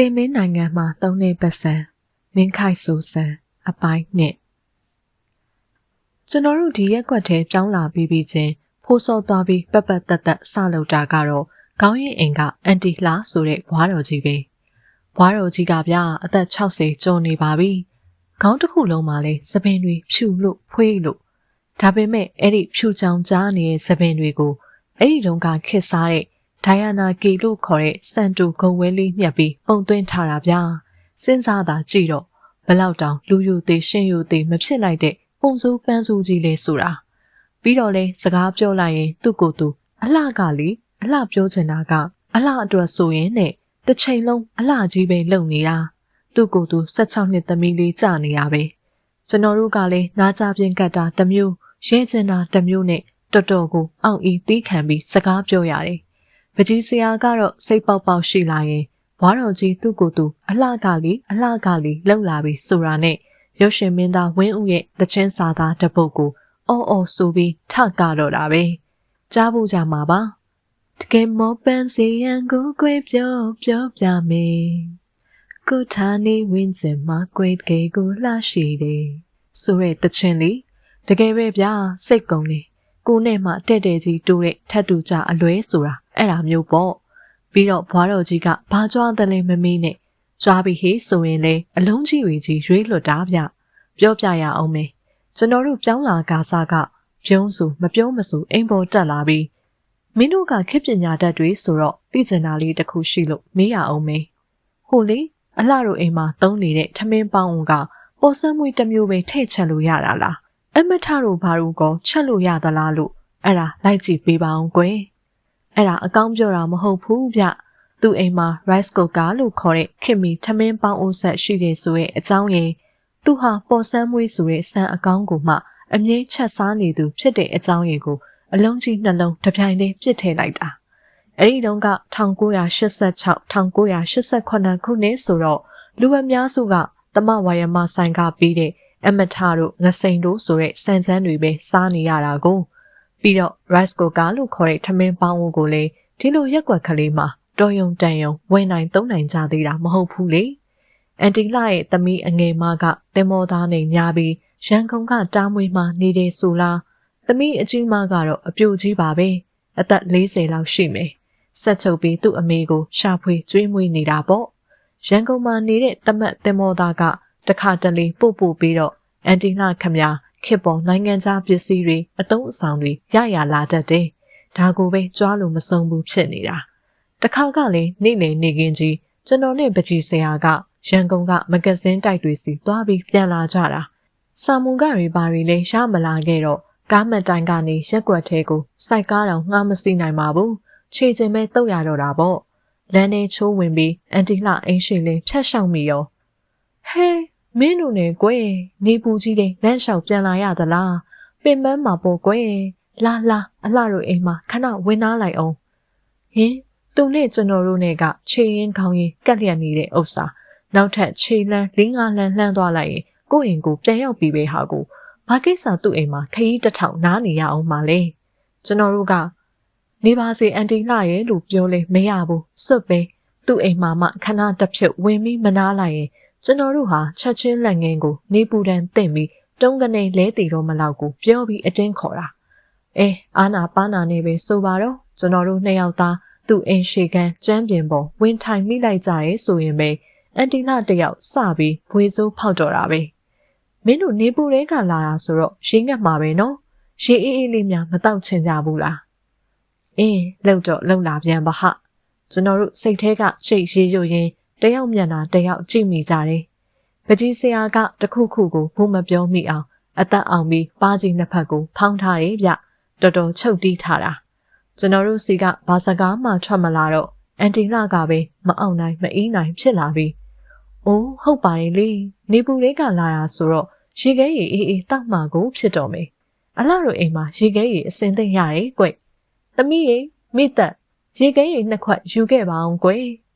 တင်မင်းနိုင်ငံမှာသုံးနေပတ်စံမင်းခိုက်ဆူဆန်အပိုင်းနှစ်ကျွန်တော်တို့ဒီရက်ကွက်ထဲပြောင်းလာပြီးပြီးချင်းဖိုးစောသွားပြီးပက်ပက်တက်တက်စလုပ်တာကတော့ခေါင်းရင်အိမ်ကအန်တီလှဆိုတဲ့ဘွားတော်ကြီးပဲဘွားတော်ကြီးကဗျာအသက်60ကျော်နေပါပြီခေါင်းတစ်ခုလုံးမှာလဲသပင်တွေဖြူလို့ဖွေးလို့ဒါပေမဲ့အဲ့ဒီဖြူချောင်ကြားနေတဲ့သပင်တွေကိုအဲ့ဒီတုန်းကခစ်စားတဲ့ ဒိုင်ယာနာကီလို့ခေါ်တဲ့စန်တူဂုံဝဲလေးညှက်ပြီးပုံသွင်းထားတာဗျာစဉ်းစားတာကြည့်တော့ဘလောက်တောင်လူယူသေးရှင်းယူသေးမဖြစ်လိုက်တဲ့ပုံစိုးပန်းစိုးကြီးလေးဆိုတာပြီးတော့လဲစကားပြောလိုက်ရင်သူ့ကိုယ်သူအလှကလေအလှပြောချင်တာကအလှအတွက်ဆိုရင်နဲ့တစ်ချိန်လုံးအလှကြီးပဲလုံနေတာသူ့ကိုယ်သူ16နှစ်သမီးလေးကြာနေရပဲကျွန်တော်တို့ကလည်းနားကြပြင်းကတ်တာတစ်မျိုးရဲချင်တာတစ်မျိုးနဲ့တော်တော်ကိုအောင့်အီးတီးခံပြီးစကားပြောရတယ် ပကြီးဆရာကတော့စိတ်ပေါက်ပေါက်ရှိလာရင်ဘွားတော်ကြီးသူ့ကိုယ်သူအလှကလေးအလှကလေးလှုပ်လာပြီးဆိုတာနဲ့ရုပ်ရှင်မင်းသားဝင်းဦးရဲ့တချင်းစာသားတပုတ်ကိုအော်အော်ဆိုပြီးထကတော့တာပဲကြားဖို့ကြမှာပါတကယ်မောပန်းစီရန်ကိုကွေပြောပြောပြမယ်ကိုထာနေဝင်းစင်မှာကွေကေကိုလှရှိတယ်ဆိုရဲတချင်းလေးတကယ်ပဲဗျာစိတ်ကုန်နေကိုနဲ့မှတဲ့တဲ့ကြီးတိုးတဲ့ထတ်တူကြအလွဲဆိုတာ အဲ့ဒါမျိုးပေါ့ပြီးတော့ဘွားတော်ကြီးကဘာကြွားတယ်လဲမမေးနဲ့ကြွားပြီးဟေးဆိုရင်လေအလုံးကြီးတွေကြီးရွေးလွတ်တာဗျပြောပြရအောင်မေကျွန်တော်တို့ပြောင်းလာကားစားကပြုံးစုမပြုံးမစုအိမ်ပေါ်တက်လာပြီးမင်းတို့ကခေပညာတတ်တွေဆိုတော့သိကျင်တာလေးတစ်ခုရှိလို့မေးရအောင်မေဟိုလေအလှတို့အိမ်မှာသုံးနေတဲ့ထမင်းပေါင်းကပေါ်စမ်းမွေးတစ်မျိုးပဲထည့်ချက်လို့ရတာလားအမထတို့ဘာလို့ကောချက်လို့ရသလားလို့အဲ့ဒါလိုက်ကြည့်ပေးပါအောင်ကွယ် အဲ့ဒါအကောင်းပြောတာမဟုတ်ဘူးဗျသူ့အိမ်မှာ rice cooker လို့ခေါ်တဲ့ခင်မီထမင်းပေါင်းအိုးဆက်ရှိတယ်ဆိုရဲ့အကြောင်းရင်းသူဟာပေါ်ဆန်းမွေးဆိုတဲ့ဆန်အကောင်းကိုမှအမြဲချက်စားနေသူဖြစ်တဲ့အကြောင်းရင်းကိုအလုံးကြီးနှလုံးတစ်ပြိုင်တည်းပြစ်ထည့်လိုက်တာအဲ့ဒီတုန်းက1986 1988ခုနှစ်ဆိုတော့လူအများစုကသမဝါယမဆိုင်ကပြီးတဲ့အမထတို့ငစိန်တို့ဆိုတဲ့စံချမ်းတွေပဲစားနေရတာကို ပြီးတော့ rice cooker လို့ခေါ်တဲ့ထမင်းပေါင်းကိုလေဒီလိုရက်ွက်ကလေးမှာတော်ယုံတန်ယုံဝင်နိုင်သုံးနိုင်ကြသေးတာမဟုတ်ဘူးလေအန်တီလာရဲ့သမီးအငယ်မကတင်မောသားနဲ့ညာပြီးရန်ကုန်ကတားမွေးမှနေတဲ့ဆိုလားသမီးအကြီးမကတော့အပြိုကြီးပါပဲအသက်40လောက်ရှိမယ်ဆက်ချုပ်ပြီးသူ့အမေကိုရှာဖွေကျွေးမွေးနေတာပေါ့ရန်ကုန်မှာနေတဲ့တမတ်တင်မောသားကတခါတလေပို့ပို့ပြီးတော့အန်တီလာခမညာ ခေတ်ပေါ်နိုင်ငံခြားပစ္စည်းတွေအသုံးအဆောင်တွေရရလာတတ်တယ်။ဒါကိုပဲကြွားလို့မဆုံးဘူးဖြစ်နေတာ။တခါကလည်းနေ့လည်နေကင်းကြီးကျွန်တော်နဲ့ပကြီးဆရာကရန်ကုန်ကမဂဇင်းတိုက်တွေစီသွားပြီးပြန်လာကြတာ။စာမုန်ကတွေဘာတွေလဲရမလာခဲ့တော့ကားမတိုင်ကနေရက်ွက်ထဲကိုစိုက်ကားတောင်ငှားမစီနိုင်ပါဘူး။ခြေချင်းပဲတုတ်ရတော့တာပေါ့။လမ်းထဲချိုးဝင်ပြီးအန်တီလှအင်းရှိလေးဖြတ်ရှောက်မိရောဟဲ မင်းတို့နဲ့ကွယ်နေပူကြီးတွေလမ်းလျှောက်ပြန်လာရသလားပင်ပန်းမှာပေါ့ကွယ်လာလာအလှတို့အိမ်မှာခဏဝင်နာလိုက်အောင်ဟင်သူနဲ့ကျွန်တော်တို့နဲ့ကခြေရင်ခေါင်းရင်ကက်လျက်နေတဲ့ဥစ္စာနောက်ထပ်ခြေလန်းလင်းငါလန်းလှမ်းသွားလိုက်ရင်ကိုယ့်အိမ်ကိုပြန်ရောက်ပြီးပဲဟာကိုဘာကိစ္စသူ့အိမ်မှာခရီးတစ်ထောင်နားနေရအောင်ပါလေကျွန်တော်တို့ကနေပါစေအန်တီလှရဲ့လို့ပြောလဲမရဘူးစွတ်ပဲသူ့အိမ်မှာမှခဏတစ်ဖြုတ်ဝင်ပြီးမနာလိုက်ရင် ကျွန်တော်တို့ဟာချက်ချင်းလက်ငင်းကိုနေပူတန်တင့်ပြီးတုံးကနေလဲတည်တော့မလောက်ကိုပြောပြီးအတင်းခေါ်တာအဲအာနာပါနာနေပဲဆိုပါတော့ကျွန်တော်တို့နှစ်ယောက်သားသူ့အိမ်ရှိကန်ကျမ်းပြင်ပေါ်ဝင်ထိုင်မိလိုက်ကြရဲဆိုရင်ပဲအန်တီနာတယောက်စပြီးဘွေစိုးဖောက်တော့တာပဲမင်းတို့နေပူတဲကလာတာဆိုတော့ရင်းငတ်မှာပဲနော်ရေအေးအေးလေးများမတောက်ချင်ကြဘူးလားအင်းလောက်တော့လောက်လာပြန်ပါဟကျွန်တော်တို့စိတ်ထဲကချိတ်ရေရွရင် တယောက်မျက်နှာတယောက်ကြည့်မိကြတယ်။ပကြီးဆရာကတခုခုကိုဘိုးမပြောမိအောင်အသက်အောင်ပြီးပါးကြီးနှစ်ဖက်ကိုဖောင်းထားတယ်ဗျ။တော်တော်ချုပ်တီးထားတာ။ကျွန်တော်တို့စီကဘာစကားမှထွက်မလာတော့အန်တီလာကပဲမအောင်နိုင်မအီးနိုင်ဖြစ်လာပြီ။အိုးဟုတ်ပါရဲ့လေ။နေပူလေးကလာတာဆိုတော့ရေခဲရည်အေးအေးတောက်မှကိုဖြစ်တော်မေ။အလှတို့အိမ်မှာရေခဲရည်အစင်သိမ့်ရတယ်ကွ။သမီးရေမိသက်ရေခဲရည်နှစ်ခွက်ယူခဲ့ပါအောင်ကွ။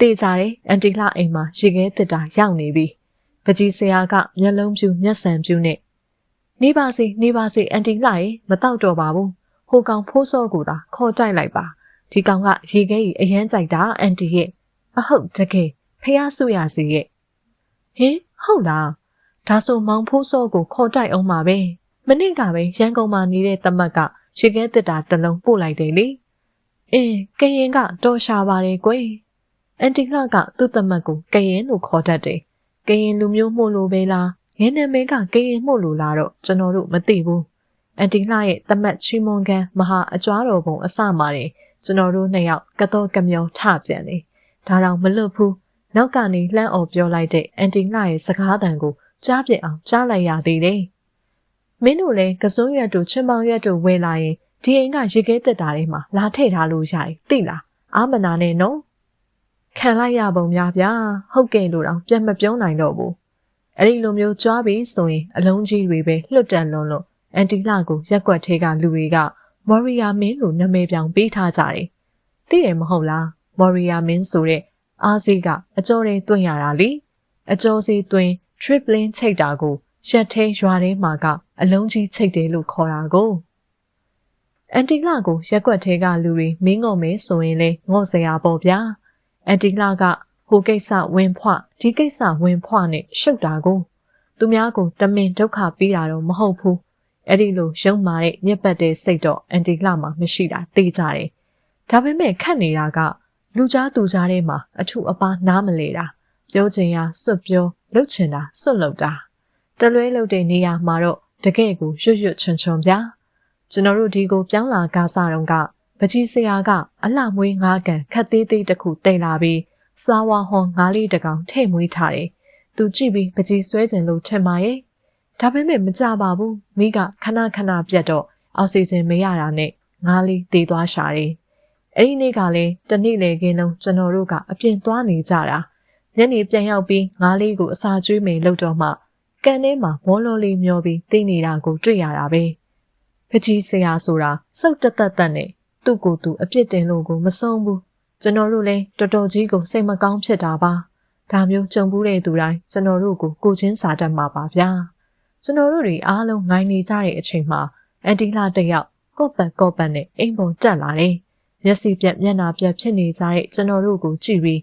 တေးကြတယ်အန်တီလှအိမ်မှာရေခဲတစ်တာရောက်နေပြီပကြီးဆရာကမျက်လုံးပြူမျက်စံပြူနဲ့နေပါစေနေပါစေအန်တီလှရေမတော့တော့ပါဘူးဟိုကောင်ဖိုးစောကိုသာခေါ်တိုက်လိုက်ပါဒီကောင်ကရေခဲကြီးအရန်ကြိုက်တာအန်တီရဲ့အဟုတ်တကယ်ဖဖះဆုရစီရဲ့ဟင်ဟုတ်လားဒါဆိုမောင်ဖိုးစောကိုခေါ်တိုက်အောင်ပါပဲမနေ့ကပဲရန်ကုန်မှာနေတဲ့တမက်ကရေခဲတစ်တာတစ်လုံးပို့လိုက်တယ်လေအင်းကရင်ကတော်ရှာပါတယ်ကွယ် အန်တီလှကသူ့တမက်ကိုကရင်လို့ခေါ်တတ်တယ်ကရင်လူမျိုးမှုလို့ပဲလားငင်းနာမည်ကကရင်မှုလို့လားတော့ကျွန်တော်တို့မသိဘူးအန်တီလှရဲ့တမက်ချီမွန်ကန်မဟာအကြွားတော်ပုံအစမှာတယ်ကျွန်တော်တို့နှစ်ယောက်ကတော့ကမျောထပြန်တယ်ဒါတော့မလွတ်ဘူးနောက်ကနေလှမ်းអော်ပြောလိုက်တဲ့အန်တီလှရဲ့စကားတန်ကိုကြားပြစ်အောင်ကြားလိုက်ရသေးတယ်မင်းတို့လည်းကစုံးရွက်တို့ချွန်ပေါင်ရွက်တို့ဝဲလာရင်ဒီအိမ်ကရေခဲတက်တာတွေမှာလာထည့်ထားလို့ရတယ်သိလားအာမနာနဲ့နော် ခံလိုက်ရပုံများဗျာဟုတ်ကဲ့လို့တော့ပြန်မပြောနိုင်တော့ဘူးအဲ့ဒီလိုမျိုးကြွားပြီးဆိုရင်အလုံးကြီးတွေပဲလွတ်တန်လွန်းလို့အန်တီလာကိုရက်ွက်ထဲကလူတွေကမော်ရီယာမင်းလို့နာမည်ပြောင်ပေးထားကြတယ်သိတယ်မဟုတ်လားမော်ရီယာမင်းဆိုတဲ့အားစီးကအကျော်တွေတွင်ရတာလေအကျော်စီတွင် tripling ချိတ်တာကိုရက်ထဲရွာထဲမှာကအလုံးကြီးချိတ်တယ်လို့ခေါ်တာကိုအန်တီလာကိုရက်ွက်ထဲကလူတွေမင်းငုံမဲဆိုရင်လေငေါ့စရာပေါ့ဗျာ အန်တီလာကဟိုကိစ္စဝင်ဖွဒီကိစ္စဝင်ဖွနဲ့ရှုပ်တာကိုသူများကိုတမင်ဒုက္ခပေးတာတော့မဟုတ်ဘူးအဲ့ဒီလိုရုံမာတဲ့ညက်ပတ်တဲ့စိတ်တော့အန်တီလာမှာမရှိတာသိကြတယ်ဒါပေမဲ့ခတ်နေတာကလူကြားသူကြားထဲမှာအထုအပါနားမလဲတာပြောချင်ရစွတ်ပြောလှုပ်ချင်တာစွတ်လှုပ်တာတလွဲလှုပ်တဲ့နေရာမှာတော့တကယ့်ကိုရွတ်ရွတ်ချွန်ချွန်ဗျာကျွန်တော်တို့ဒီကိုပြောင်းလာကားစားတော့က ပကြီးဆရာကအလှမွေးငါးကန်ခက်သေးသေးတစ်ခုတိတ်လာပြီး flower horn ငါးလေးတကောင်ထည့်မွေးထားတယ်။သူကြည့်ပြီးပကြီးဆွဲကျင်လို့ထင်ပါရဲ့။ဒါပေမဲ့မကြပါဘူး။မိကခဏခဏပြတ်တော့အောက်ဆီဂျင်မရတာနဲ့ငါးလေးတည်သွားရှာတယ်။အဲ့ဒီနေ့ကလည်းတနေ့လေခင်းလုံးကျွန်တော်တို့ကအပြင်သွားနေကြတာ။ညနေပြန်ရောက်ပြီးငါးလေးကိုအစာကျွေးမယ်လို့တော့မှကန်ထဲမှာမောလောလေးမျောပြီးသိနေတာကိုတွေ့ရတာပဲ။ဖကြီးဆရာဆိုတာစုတ်တက်တက်တက်နဲ့ သူ့ကိုယ်သူအပြစ်တင်လို့ကိုမဆုံးဘူးကျွန်တော်တို့လည်းတော်တော်ကြီးကိုစိတ်မကောင်းဖြစ်တာပါဒါမျိုးကြုံဘူးတဲ့သူတိုင်းကျွန်တော်တို့ကိုကိုချင်းစာတတ်မှာပါဗျာကျွန်တော်တို့တွေအားလုံးငိုင်းနေကြတဲ့အချိန်မှာအန်တီလာတယောက်ကော့ပတ်ကော့ပတ်နဲ့အိမ်ပေါ်တက်လာတယ်မျက်စိပြက်မျက်နှာပြက်ဖြစ်နေကြတဲ့ကျွန်တော်တို့ကိုကြည့်ပြီး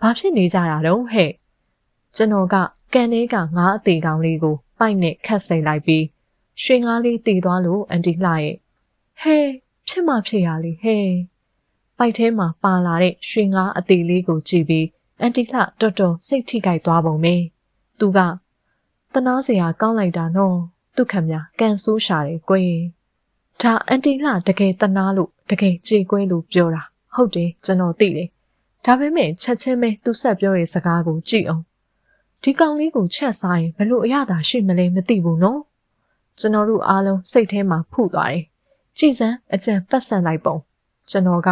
ဘာဖြစ်နေကြတာတော့ဟဲ့ကျွန်တော်ကကန်လေးကငါးအသေးကောင်လေးကိုပိုက်နဲ့ခတ်စိန်လိုက်ပြီးရွှေငါးလေးတည်သွားလို့အန်တီလှရဲ့ဟဲ ဖြစ်မှဖြစ်ရလေဟဲပိုက်ထဲမှာပါလာတဲ့ရွှေငါးအသေးလေးကိုကြည့်ပြီးအန်တီလှတော်တော်စိတ်ထိခိုက်သွားပုံပဲသူကတနာစရာကောင်းလိုက်တာနော်သူခမညာကန်ဆိုးရှာတယ်ကွယ်ဒါအန်တီလှတကယ်တနာလို့တကယ်ကြေကွဲလို့ပြောတာဟုတ်တယ်ကျွန်တော်သိတယ်ဒါပေမဲ့ချက်ချင်းပဲသူဆက်ပြောတဲ့စကားကိုကြည့်အောင်ဒီကောင်လေးကိုချက်စားရင်ဘလို့အရသာရှိမလဲမသိဘူးနော်ကျွန်တော်တို့အားလုံးစိတ်ထဲမှာဖုသွားတယ်။ ကြည်စံအကြံပတ်ဆက်လိုက်ပုံကျွန်တော်က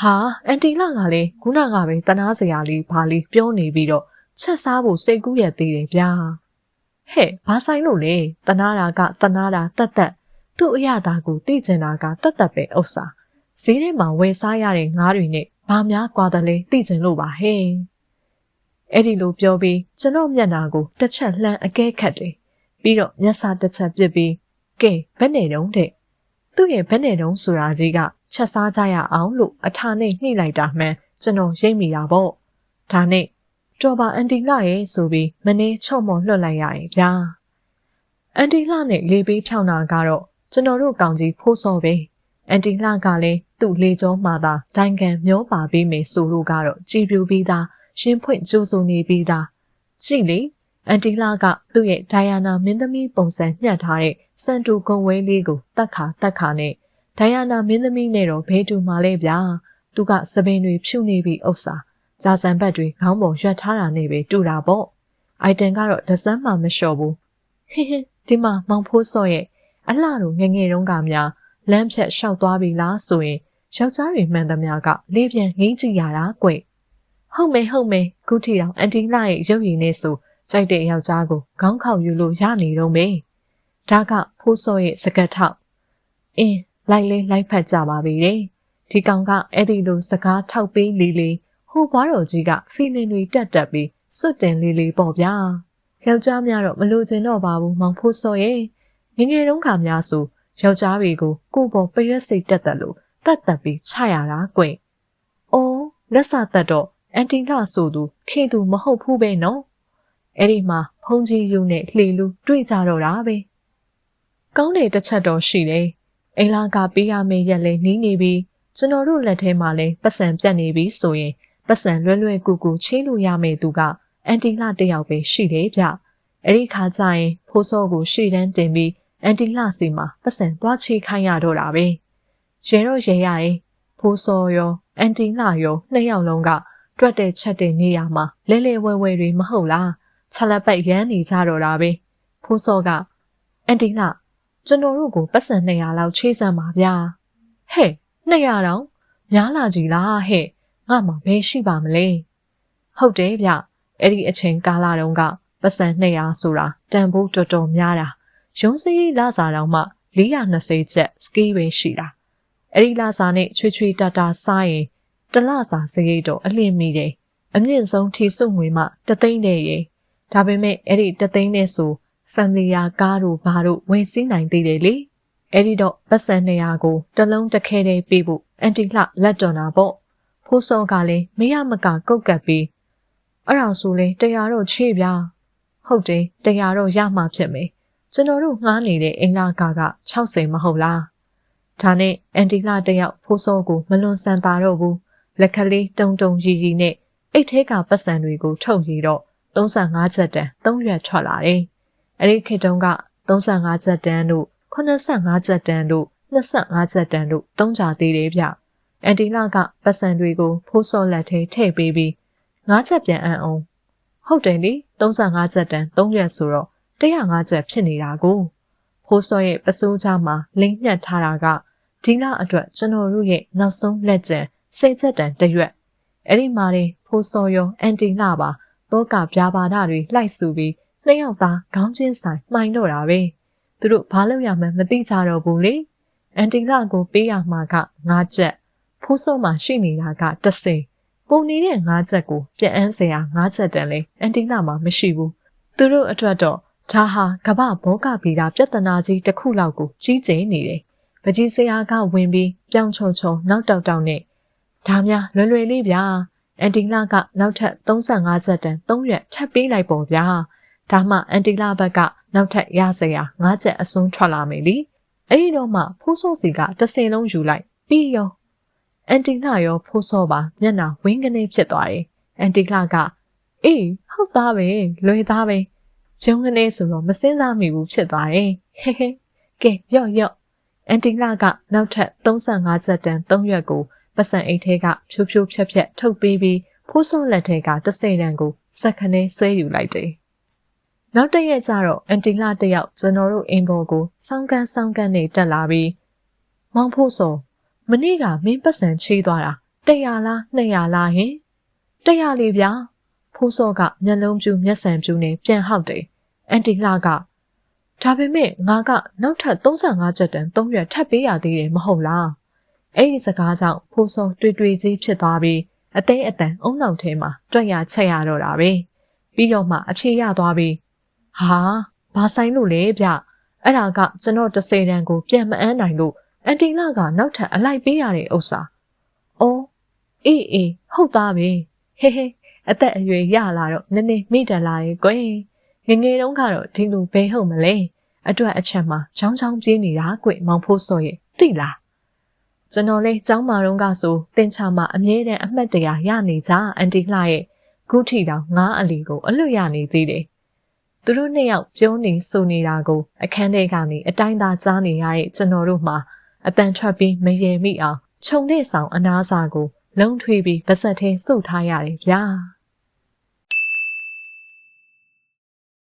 ဟာအန်တီလာကလည်းခုနကပဲတနာစရာလေးဘာလေးပြောနေပြီးတော့ချက်စားဖို့စိတ်ကူးရသေးတယ်ဗျာ။ဟဲ့ဘာဆိုင်လို့လဲတနာတာကတနာတာတက်တက်သူ့အရသာကိုသိကျင်တာကတက်တက်ပဲဥစ္စာဈေးထဲမှာဝယ်စားရတဲ့ငါးတွေနဲ့ဘာများကွာတယ်လဲသိကျင်လို့ပါဟဲ့။အဲ့ဒီလိုပြောပြီးကျွန်တော်မျက်နာကိုတစ်ချက်လှမ်းအကဲခတ်တယ်ပြီးတော့မျက်စာတစ်ချက်ပြစ်ပြီးကဲဘယ်နဲ့တုံးတဲ့ သူ့ရဲ့ဘယ်နဲ့တုံးဆိုတာကြီးကချက်စားကြရအောင်လို့အထာနဲ့နှိလိုက်တာမှန်ကျွန်တော်ရိပ်မိတာပေါ့ဒါနဲ့တော်ပါအန်တီလာရဲ့ဆိုပြီးမနေချော့မော်လွှတ်လိုက်ရရင်ဗျာအန်တီလာနဲ့လေပေးဖြောင်းတာကတော့ကျွန်တော်တို့ကောင်ကြီးဖိုးစောပဲအန်တီလာကလည်းသူ့လေကျော်မှသာဒိုင်ကန်မျောပါပေးမယ်ဆိုလို့ကတော့ကြည်ပြူပြီးသားရှင်းဖွင့်ကြိုးစုံနေပြီးသားကြည့်လေ အန်တီလာကသူ့ရဲ့ဒိုင်ယာနာမင်းသမီးပုံစံညှက်ထားတဲ့စန်တူကုံဝဲလေးကိုတက်ခါတက်ခါနဲ့ဒိုင်ယာနာမင်းသမီးနဲ့တော့ဘဲတူမာလဲဗျာသူကစပင်တွေဖြူနေပြီးဥစ္စာဂျာဆန်ဘတ်တွေခေါင်းပေါ်ရွက်ထားတာနဲ့ပဲတူတာပေါ့အိုက်တန်ကတော့ဒဇမ်းမှမလျှော့ဘူးဟင်းဟင်းဒီမှာမောင်ဖိုးစော့ရဲ့အလှတို့ငငယ်တုန်းကများလမ်းဖြတ်လျှောက်သွားပြီလားဆိုရင်ယောက်ျားတွေမှန်သမျှကလေးပြန်ငိမ့်ကြည့်ရတာကွဟုတ်မေဟုတ်မေခုထီအောင်အန်တီလာရဲ့ရုပ်ရည်နဲ့ဆို ကြိုက်တဲ့ယောက်ျားကိုခေါင်းခေါက်ယူလို့ရနေတော့မေ။ဒါကဖိုးစောရဲ့စကတ်ထောက်။အင်းလိုက်လေးလိုက်ဖက်ကြပါပြီတဲ့။ဒီကောင်ကအဲ့ဒီလိုစကားထောက်ပေးလီလီဟိုဘွားတော်ကြီးကဖီလင်တွေတက်တက်ပြီးစွတ်တင်လီလီပေါ့ဗျာ။ယောက်ျားများတော့မလိုချင်တော့ပါဘူးမောင်ဖိုးစောရဲ့။ငငယ်တုန်းကများဆိုယောက်ျားတွေကိုကိုပေါ်ပရွက်စိတ်တက်တက်လို့တတ်တက်ပြီးချရတာကွ။အိုးလက်စတက်တော့အန်တီလာဆိုသူခေသူမဟုတ်ဘူးပဲနော် အဲ့ဒီမှာဖုန်ကြီးယူနဲ့လှေလူတွေ့ကြတော့တာပဲကောင်းတဲ့တစ်ချက်တော့ရှိတယ်အိမ်လာကပေးရမယ့်ရက်လဲနီးနေပြီကျွန်တော်တို့လက်ထဲမှာလဲပတ်စံပြတ်နေပြီဆိုရင်ပတ်စံလွယ်လွယ်ကူကူချင်းလို့ရမယ့်သူကအန်တီလာတယောက်ပဲရှိတယ်ဗျအဲ့ဒီခါကျရင်ဖိုးစောကိုရှေ့တန်းတင်ပြီးအန်တီလာစီမှာပတ်စံသွားချေခိုင်းရတော့တာပဲရဲတော့ရဲရရင်ဖိုးစောရောအန်တီလာရောနှစ်ယောက်လုံးကတွက်တဲ့ချက်တဲ့နေရာမှာလဲလဲဝဲဝဲတွေမဟုတ်လား ချက်လက်ပတ်ရမ်းနေကြတော့တာပဲဖိုးစောကအန်တီလာကျွန်တော်တို့ကိုပတ်စံ200လောက်ချေးစမ်းပါဗျာဟဲ့200တောင်များလာကြီးလားဟဲ့ငါမှဘယ်ရှိပါမလဲဟုတ်တယ်ဗျအဲ့ဒီအချိန်ကာလတုန်းကပတ်စံ200ဆိုတာတန်ဖိုးတော်တော်များတာရုံးစည်းလာစားတောင်မှ420ချက်စကီးပဲရှိတာအဲ့ဒီလာစားနဲ့ချွေချွေတတာစားရင်တလစာစရိတ်တော့အလင်းမိတယ်အမြင့်ဆုံးထီစုငွေမှတသိန်းနဲ့ရေ ဒါပေမဲ့အဲ့ဒီတသိန်းနဲ့ဆို familiar ကားတို့ဘာတို့ဝင်စည်းနိုင်သေးတယ်လေအဲ့ဒီတော့ပတ်စံ200ကိုတလုံးတစ်ခဲတည်းပေးဖို့အန်တီလှလက်တော်တာပေါ့ဖိုးစောကလည်းမရမကကုတ်ကပ်ပြီးအဲ့ဒါဆိုလေတရားတော့ချေ့ဗျာဟုတ်တယ်တရားတော့ရမှာဖြစ်မယ်ကျွန်တော်တို့ငှားနေတဲ့အင်္ဂါကာက60မဟုတ်လားဒါနဲ့အန်တီလာတယောက်ဖိုးစောကိုမလွန်ဆန်တာတော့ဘူးလက်ကလေးတုံတုံရီရီနဲ့အိတ်ထဲကပတ်စံတွေကိုထုတ်ရတော့ 35ချက်တန်3ရွက်ထွက်လာတယ်အဲ့ဒီခေတ်တုန်းက35ချက်တန်တို့85ချက်တန်တို့25ချက်တန်တို့တုံးကြသေးတယ်ဗျအန်တီလာကပတ်စံတွေကိုဖိုးစောလက်ထဲထည့်ပေးပြီး5ချက်ပြန်အံ့အောင်ဟုတ်တယ်လေ35ချက်တန်3ရက်ဆိုတော့105ချက်ဖြစ်နေတာကိုဖိုးစောရဲ့ပစိုးချမှာလိမ့်ညှက်ထားတာကဒီလအတွက်ကျွန်တော်တို့ရဲ့နောက်ဆုံးလက်ကျန်စိတ်ချက်တန်တရွက်အဲ့ဒီမှာနေဖိုးစောရောအန်တီလာပါ တော့ကပြာပါဒတွေလှိုက်ဆူပြီးနှစ်ယောက်သားခေါင်းချင်းဆိုင်မှိုင်းတော့တာပဲသူတို့ဘာလုပ်ရမှန်းမသိကြတော့ဘူးလေအန်တီလာကိုပေးရမှာက9ချက်ဖိုးစောမှာရှိနေတာက30ပုံနေတဲ့၅ချက်ကိုပြန်အန်းစရာ၅ချက်တန်လဲအန်တီနာမှာမရှိဘူးသူတို့အတွက်တော့ဒါဟာကမ္ဘာဘောကဗီတာပြဿနာကြီးတစ်ခုလောက်ကိုကြီးကျယ်နေတယ်ပကြီးစရာကဝင်ပြီးပြောင်းချုံချုံနောက်တောက်တောက်နဲ့ဒါများလွယ်လွယ်လေးဗျာ အန်တီလာကနောက်ထပ်35ချက်တန်3ရက်ထပ်ပေးလိုက်ပေါ့ဗျာဒါမှအန်တီလာဘက်ကနောက်ထပ်ရစရာ5ချက်အစွန်းထွက်လာမယ်လीအဲ့ဒီတော့မှဖိုးစောစီကတစ်စင်လုံးယူလိုက်ပြီးရောအန်တီလာရောဖိုးစောပါမျက်နှာဝင်းကနေဖြစ်သွားတယ်။အန်တီလာကအေးဟုတ်သားပဲလွယ်သားပဲဂျုံကနေဆိုတော့မစင်းစားမိဘူးဖြစ်သွားတယ်။ဟဲဟဲကဲရော့ရော့အန်တီလာကနောက်ထပ်35ချက်တန်3ရွက်ကို ပတ်စံအိတ်ထဲကဖြိုးဖြိုးဖြက်ဖြက်ထုတ်ပေးပြီးဖိုးစောလက်ထဲကတစိမ့်တန်ကိုစက်ခနဲဆွဲယူလိုက်တယ်။နောက်တရက်ကျတော့အန်တီလာတယောက်ကျွန်တော်တို့အင်ဘော်ကိုစောင်းကန်းစောင်းကန်းနဲ့တက်လာပြီးမောင်ဖို့စောမနေ့ကမင်းပတ်စံချေးသွားတာ100လား200လားဟင်100လေးဗျာဖိုးစောကမျက်လုံးပြူမျက်စံပြူနဲ့ပြန်ဟောက်တယ်အန်တီလာကဒါပေမဲ့ငါကနောက်ထပ်35ချက်တန်3ရွက်ထပ်ပေးရသေးတယ်မဟုတ်လား အဲ့ဒီစကားကြောင့်ဖိုးစောတွေ့တွေ့ကြီးဖြစ်သွားပြီးအသေးအတန်အုံနောက်ထဲမှာတွက်ရချက်ရတော့တာပဲပြီးတော့မှအဖြေရသွားပြီးဟာဘာဆိုင်လို့လဲဗျအဲ့ဒါကကျွန်တော်တစ်စေတန်ကိုပြန်မအမ်းနိုင်လို့အန်တီလာကနောက်ထပ်အလိုက်ပေးရတဲ့ဥစ္စာ။အော်အေးအေးဟုတ်သားပဲ။ဟေးဟေးအသက်အရွယ်ရလာတော့နည်းနည်းမိတန်လာရဲ့ကွယ်။ငငယ်တုန်းကတော့ဒီလိုဘယ်ဟုတ်မလဲ။အတွက်အချက်မှာချောင်းချောင်းပြေးနေတာကွမောင်ဖိုးစောရဲ့သိလား။ ကျွန်တော်လေးចောင်းမာတုန်းကဆိုတင်ချာမှာအမြဲတမ်းအမှတ်တရရနေကြအန်တီလှရဲ့ခုထီတောင်ငားအလီကိုအလွတ်ရနေသေးတယ်။သူတို့နှစ်ယောက်ပြုံးနေဆိုနေတာကိုအခန်းထဲကနေအတိုင်းသာကြားနေရတဲ့ကျွန်တော်တို့မှာအတန်ထွက်ပြီးမရေမိအောင်ခြုံတဲ့ဆောင်အနားစာကို လုံးထွေးပြီးပါဆက်ထဲစုပ်ထားရတယ်ဗျာ။